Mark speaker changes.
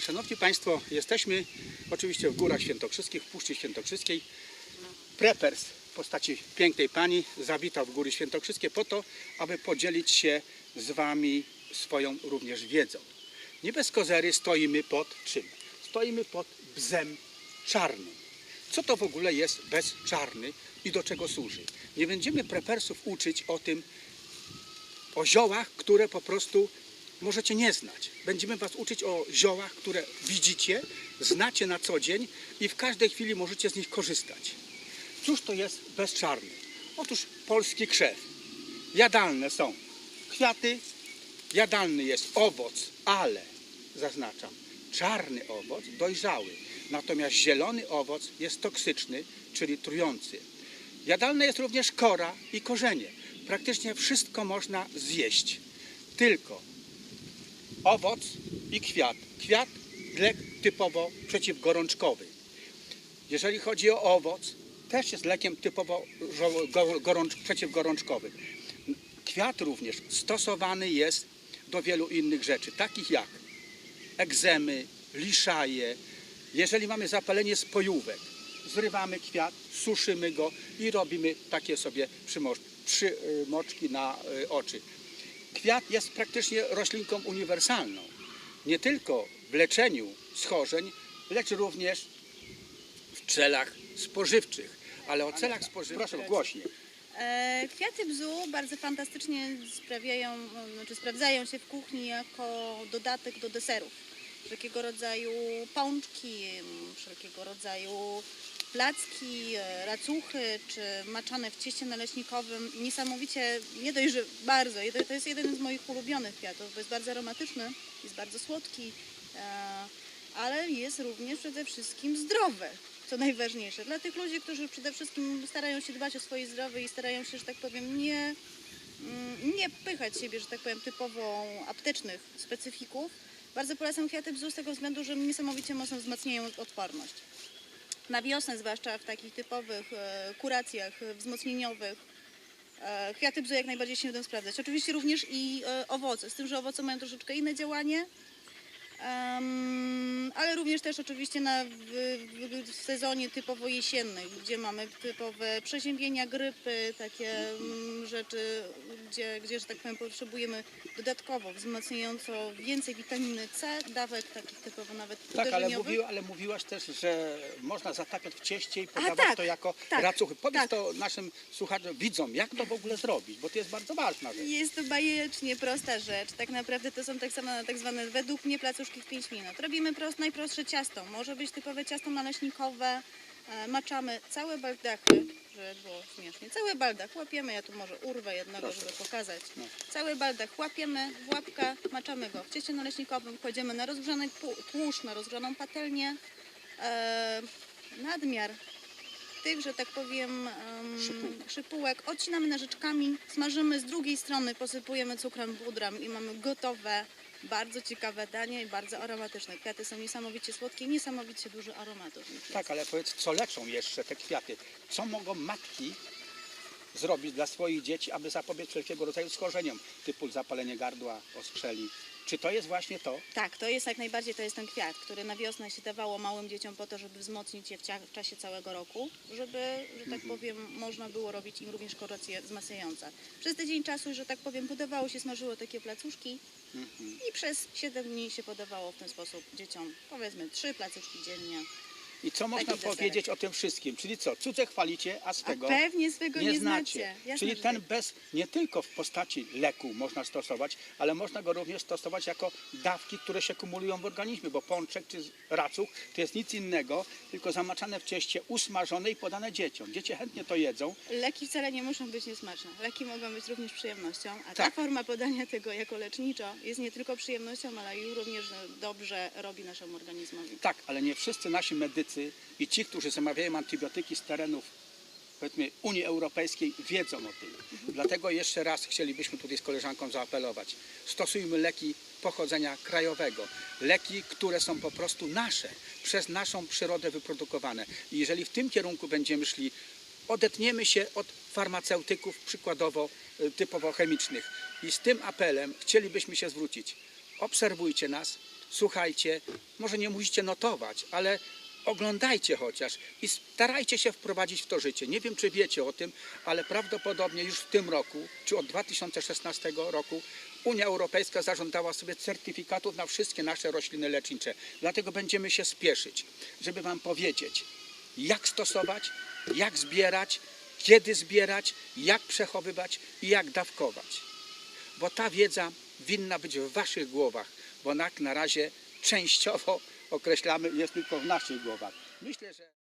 Speaker 1: Szanowni Państwo, jesteśmy oczywiście w Górach Świętokrzyskich, w Puszczy Świętokrzyskiej. Prepers w postaci pięknej pani zawitał w Góry Świętokrzyskie po to, aby podzielić się z Wami swoją również wiedzą. Nie bez kozery stoimy pod czym? Stoimy pod bzem czarnym. Co to w ogóle jest bez czarny i do czego służy? Nie będziemy prepersów uczyć o tym, o ziołach, które po prostu możecie nie znać. Będziemy Was uczyć o ziołach, które widzicie, znacie na co dzień i w każdej chwili możecie z nich korzystać. Cóż to jest bezczarny? Otóż polski krzew. Jadalne są kwiaty, jadalny jest owoc, ale, zaznaczam, czarny owoc dojrzały. Natomiast zielony owoc jest toksyczny, czyli trujący. Jadalne jest również kora i korzenie. Praktycznie wszystko można zjeść. Tylko owoc i kwiat. Kwiat lek typowo przeciwgorączkowy. Jeżeli chodzi o owoc, też jest lekiem typowo gorącz, przeciwgorączkowym. Kwiat również stosowany jest do wielu innych rzeczy, takich jak egzemy, liszaje. Jeżeli mamy zapalenie spojówek, zrywamy kwiat, suszymy go i robimy takie sobie przymoc- przymoczki na y, oczy. Kwiat jest praktycznie roślinką uniwersalną. Nie tylko w leczeniu schorzeń, lecz również w celach spożywczych. Ale o celach spożywczych proszę głośniej.
Speaker 2: E, Kwiaty bzu bardzo fantastycznie sprawiają, znaczy sprawdzają się w kuchni jako dodatek do deserów. Wszelkiego rodzaju pączki, wszelkiego rodzaju placki, e, racuchy czy maczane w cieście naleśnikowym. Niesamowicie, nie dość, że bardzo, to jest jeden z moich ulubionych kwiatów, bo jest bardzo aromatyczny, jest bardzo słodki, e, ale jest również przede wszystkim zdrowy, co najważniejsze. Dla tych ludzi, którzy przede wszystkim starają się dbać o swoje zdrowie i starają się, że tak powiem, nie, mm, nie pychać siebie, że tak powiem, typowo aptecznych specyfików, bardzo polecam kwiaty bzu z tego względu, że niesamowicie mocno wzmacniają odporność. Na wiosnę, zwłaszcza w takich typowych e, kuracjach e, wzmocnieniowych, e, kwiaty bzu jak najbardziej się będą sprawdzać. Oczywiście również i owoce, z tym, że owoce mają troszeczkę inne działanie, Em, ale również też oczywiście na, w, w, w sezonie typowo jesiennym, gdzie mamy typowe przeziębienia, grypy, takie rzeczy, gdzie, gdzie, że tak powiem, potrzebujemy dodatkowo wzmacniająco więcej witaminy C, dawek takich typowo nawet
Speaker 1: Tak, ale, ale mówiłaś też, że można zatapiać w cieście i podawać
Speaker 2: tak,
Speaker 1: to jako
Speaker 2: tak,
Speaker 1: racuchy. Powiedz
Speaker 2: tak.
Speaker 1: to naszym słuchaczom, widzom, jak to w ogóle zrobić, bo to jest bardzo ważna rzecz.
Speaker 2: Jest to bajecznie prosta rzecz. Tak naprawdę to są tak samo tak zwane według mnie placuszki w 5 minut. Robimy prost, najprostsze ciasto. Może być typowe ciasto naleśnikowe. E, Maczamy całe baldachy, żeby było śmiesznie. Cały baldach łapiemy, ja tu może urwę jednego, żeby pokazać.
Speaker 1: No.
Speaker 2: Cały baldach łapiemy w łapkę, maczamy go w cieście naleśnikowym, kładziemy na rozgrzany tłuszcz, na rozgrzaną patelnię. E, nadmiar tych, że tak powiem, em,
Speaker 1: Szypułek.
Speaker 2: szypułek odcinamy nożyczkami, smażymy z drugiej strony, posypujemy cukrem, pudrem i mamy gotowe, bardzo ciekawe danie i bardzo aromatyczne. Kwiaty są niesamowicie słodkie i niesamowicie duży aromatów.
Speaker 1: Tak, ale powiedz, co leczą jeszcze te kwiaty? Co mogą matki zrobić dla swoich dzieci, aby zapobiec wszelkiego rodzaju schorzeniom, typu zapalenie gardła, oskrzeli? Czy to jest właśnie to?
Speaker 2: Tak, to jest jak najbardziej to jest ten kwiat, który na wiosnę się dawało małym dzieciom po to, żeby wzmocnić je w, w czasie całego roku, żeby, że tak powiem, można było robić im również kolacje wzmacniające. Przez tydzień czasu, że tak powiem, podawało się, smażyło takie placuszki i przez 7 dni się podawało w ten sposób dzieciom, powiedzmy, trzy placuszki dziennie.
Speaker 1: I co można
Speaker 2: deserek.
Speaker 1: powiedzieć o tym wszystkim? Czyli co, cudze chwalicie, a
Speaker 2: A
Speaker 1: swego
Speaker 2: pewnie swego nie,
Speaker 1: nie
Speaker 2: znacie.
Speaker 1: znacie. Czyli ten
Speaker 2: tak.
Speaker 1: bez, nie tylko w postaci leku można stosować, ale można go również stosować jako dawki, które się kumulują w organizmie, bo pączek czy racuch to jest nic innego, tylko zamaczane w cieście, usmażone i podane dzieciom. Dzieci chętnie to jedzą.
Speaker 2: Leki wcale nie muszą być niesmaczne. Leki mogą być również przyjemnością, a ta
Speaker 1: Tak.
Speaker 2: forma podania tego jako leczniczo jest nie tylko przyjemnością, ale i również dobrze robi naszemu organizmowi.
Speaker 1: Tak, ale nie wszyscy nasi medycy i ci, którzy zamawiają antybiotyki z terenów powiedzmy Unii Europejskiej wiedzą o tym. Dlatego jeszcze raz chcielibyśmy tutaj z koleżanką zaapelować. Stosujmy leki pochodzenia krajowego. Leki, które są po prostu nasze, przez naszą przyrodę wyprodukowane. I jeżeli w tym kierunku będziemy szli, odetniemy się od farmaceutyków przykładowo y, typowo chemicznych. I z tym apelem chcielibyśmy się zwrócić. Obserwujcie nas, słuchajcie, może nie musicie notować, ale oglądajcie chociaż i starajcie się wprowadzić w to życie. Nie wiem, czy wiecie o tym, ale prawdopodobnie już w tym roku, czy od 2016 roku, Unia Europejska zażądała sobie certyfikatów na wszystkie nasze rośliny lecznicze. Dlatego będziemy się spieszyć, żeby Wam powiedzieć, jak stosować, jak zbierać, kiedy zbierać, jak przechowywać i jak dawkować. Bo ta wiedza winna być w Waszych głowach, bo tak na razie częściowo określamy, jest tylko w naszych głowach. Myślę, że.